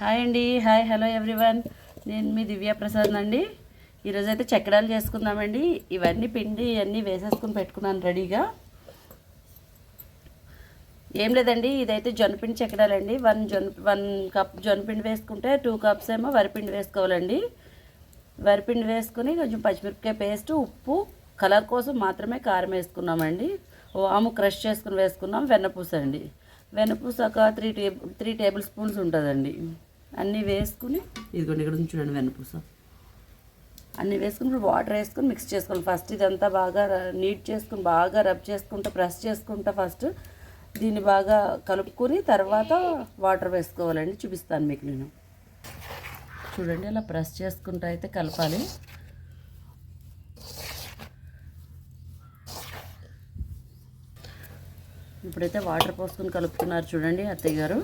Hi అండి. Hi hello everyone. నేను మీ దివ్య ప్రసాద్ అండి. ఈరోజు అయితే చక్రాలు చేసుకుందామండి. ఇవన్నీ పిండి అన్నీ వేసేసుకుని పెట్టుకున్నాను రెడీగా. ఏం లేదండి ఇదైతే జొన్నపిండి చక్రాలండి. వన్ జొన్ వన్ కప్ జొన్నపిండి వేసుకుంటే టూ కప్స్ ఏమో వరిపిండి వేసుకోవాలండి. వరిపిండి వేసుకుని కొంచెం పచ్చిమిరపకాయ పేస్ట్ ఉప్పు కలర్ కోసం మాత్రమే కారం వేసుకున్నామండి. వాము క్రష్ చేసుకుని వేసుకున్నాం వెన్నపూస అండి. వెన్నపూస ఒక three table three tablespoons ఉంటుందండి. అన్నీ వేసుకుని ఇదిగోండి ఇక్కడ ఉంది చూడండి వెన్నపూస. అన్నీ వేసుకుని ఇప్పుడు వాటర్ వేసుకుని మిక్స్ చేసుకోవాలి. ఫస్ట్ ఇదంతా బాగా నీట్ చేసుకుని బాగా రబ్ చేసుకుంటా ప్రెస్ చేసుకుంటా ఫస్ట్ దీన్ని బాగా కలుపుకొని తర్వాత వాటర్ వేసుకోవాలండి. చూపిస్తాను మీకు నేను. చూడండి అలా ప్రెస్ చేసుకుంటూ అయితే కలపాలి. ఇప్పుడైతే వాటర్ పోసుకొని కలుపుతున్నారు చూడండి అత్తయ్య గారు.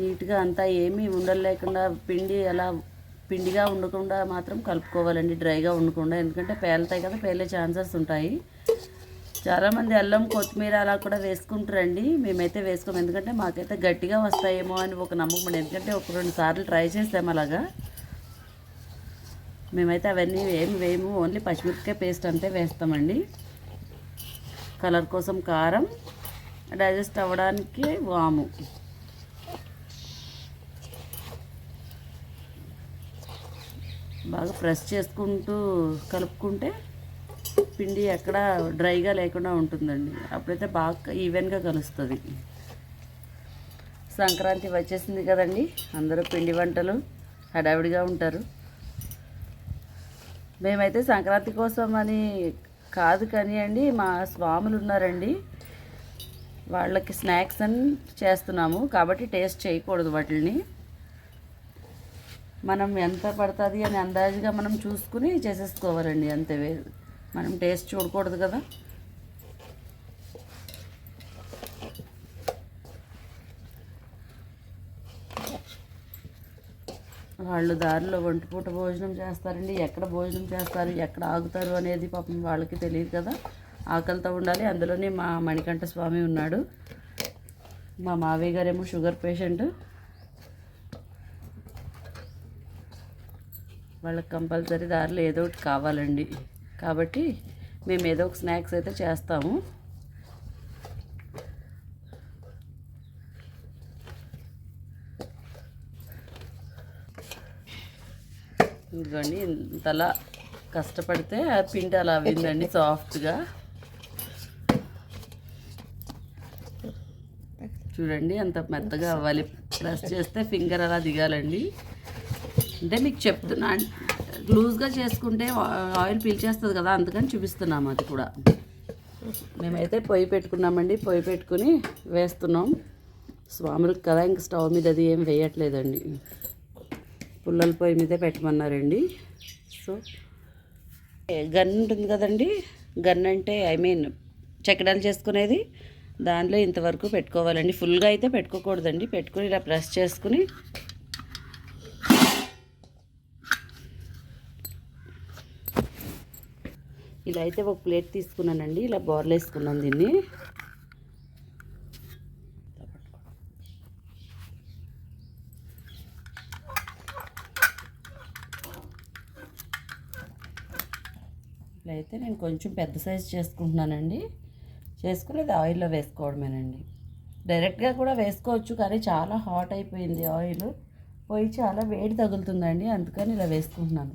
నీట్గా అంతా ఏమీ ఉండలు లేకుండా పిండి అలా పిండిగా ఉండకుండా మాత్రం కలుపుకోవాలండి డ్రైగా ఉండకుండా. ఎందుకంటే పేలుతాయి కదా పేలే ఛాన్సెస్ ఉంటాయి. చాలామంది అల్లం కొత్తిమీర అలా కూడా వేసుకుంటారండి. మేమైతే వేసుకోము ఎందుకంటే మాకైతే గట్టిగా వస్తాయేమో అని ఒక నమ్మకం ఎందుకంటే ఒక రెండు సార్లు ట్రై చేసాము అలాగా. మేమైతే అవన్నీ ఏమి వేయము. ఓన్లీ పచ్చిమిరపకాయ పేస్ట్ అంతే వేస్తామండి. కలర్ కోసం కారం డైజెస్ట్ అవ్వడానికి వాము. బాగా ప్రెస్ చేసుకుంటూ కలుపుకుంటే పిండి ఎక్కడ డ్రైగా లేకుండా ఉంటుందండి. అప్పుడైతే బాగా ఈవెన్గా కలుస్తుంది. సంక్రాంతి వచ్చేసింది కదండి. అందరూ పిండి వంటలు హడావిడిగా ఉంటారు. మేమైతే సంక్రాంతి కోసం అని కాదు కానీ అండి మా స్వాములు ఉన్నారండి. వాళ్ళకి స్నాక్స్ అని చేస్తున్నాము. కాబట్టి టేస్ట్ చేయకూడదు వాటిని మనం ఎంత పడుతుంది అని అందాజుగా మనం చూసుకుని చేసేసుకోవాలండి అంతే మనం టేస్ట్ చూడకూడదు కదా. వాళ్ళు దారిలో ఒంటిపూట భోజనం చేస్తారండి. ఎక్కడ భోజనం చేస్తారు ఎక్కడ ఆగుతారు అనేది పాపం వాళ్ళకి తెలియదు కదా. ఆకలితో ఉండాలి. అందులోనే మా మణికంఠ స్వామి ఉన్నాడు. మా మావయ్య గారేమో షుగర్ పేషెంట్. వాళ్ళకి కంపల్సరీ దారిలో ఏదో ఒకటి కావాలండి. కాబట్టి మేము ఏదో ఒక స్నాక్స్ అయితే చేస్తాము. ఇదిగోండి ఇంతలా కష్టపడితే ఆ పిండి అలా అయిందండి సాఫ్ట్గా. చూడండి అంత మెత్తగా అవ్వాలి. ప్రెస్ చేస్తే ఫింగర్ అలా దిగాలండి. అంటే మీకు చెప్తున్నా లూజ్గా చేసుకుంటే ఆయిల్ పీల్చేస్తుంది కదా అందుకని చూపిస్తున్నాము అది కూడా. మేమైతే పొయ్యి పెట్టుకున్నామండి పొయ్యి పెట్టుకుని వేస్తున్నాం. స్వాములకు కదా ఇంక స్టవ్ మీద అది ఏం వేయట్లేదండి. పుల్లల పొయ్యి మీదే పెట్టమన్నారండి. సో గన్ ఉంటుంది కదండి గన్ అంటే ఐ మీన్ చెక్కడాలు చేసుకునేది దానిలో ఇంతవరకు పెట్టుకోవాలండి. ఫుల్గా అయితే పెట్టుకోకూడదండి పెట్టుకుని ఇలా ప్రెస్ చేసుకుని ఇలా అయితే ఒక ప్లేట్ తీసుకున్నానండి. ఇలా బోర్లు వేసుకున్నాను దీన్ని. ఇలా అయితే నేను కొంచెం పెద్ద సైజు చేసుకుంటున్నానండి. చేసుకుని అది ఆయిల్లో వేసుకోవడమేనండి. డైరెక్ట్గా కూడా వేసుకోవచ్చు కానీ చాలా హాట్ అయిపోయింది ఆయిల్. పోయి చాలా వేడి తగులుతుందండి అందుకని ఇలా వేసుకుంటున్నాను.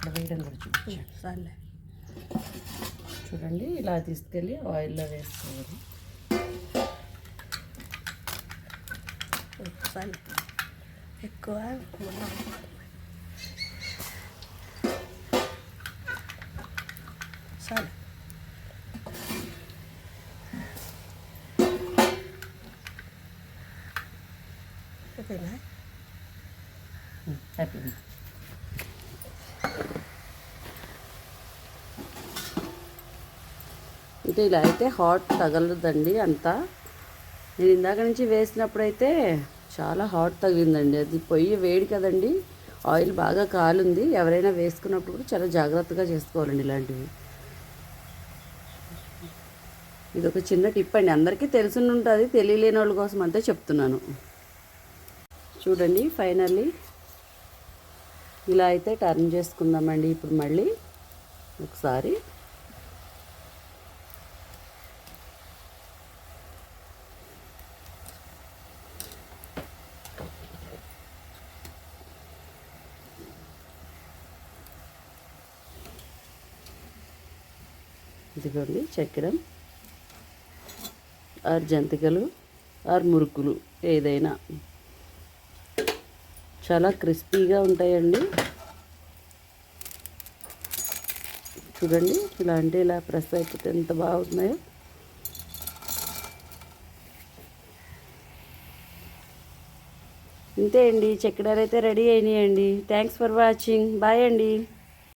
అక్కడ వేయడం కూడా సర్లే. చూడండి ఇలా తీసుకెళ్ళి ఆయిల్లో వేసుకోవాలి. ఎక్కువ చాలు అయిపోయిందా? అయిపోయింది. అంటే ఇలా అయితే హాట్ తగలదండి అంతా. నేను ఇందాక నుంచి వేసినప్పుడైతే చాలా హాట్ తగిలిందండి. అది పొయ్యి వేడి కదండి. ఆయిల్ బాగా కాలుంది. ఎవరైనా వేసుకున్నప్పుడు కూడా చాలా జాగ్రత్తగా చేసుకోవాలండి ఇలాంటివి. ఇది ఒక చిన్న టిప్ అండి. అందరికీ తెలిసి ఉంటుంది తెలియలేని వాళ్ళ కోసం అంతే చెప్తున్నాను. చూడండి ఫైనల్లీ ఇలా అయితే టర్న్ చేసుకుందామండి. ఇప్పుడు మళ్ళీ ఒకసారి ఇదిగోండి చక్కెరం ఆరు జంతికలు ఆరు మురుకులు ఏదైనా. చాలా క్రిస్పీగా ఉంటాయండి. చూడండి ఇలా అంటే ఇలా ప్రెస్ అయిపోతే ఎంత బాగున్నాయో. ఇంతే అండి చక్కెర అయితే రెడీ అయినాయండి. థ్యాంక్స్ ఫర్ వాచింగ్ బాయ్ అండి.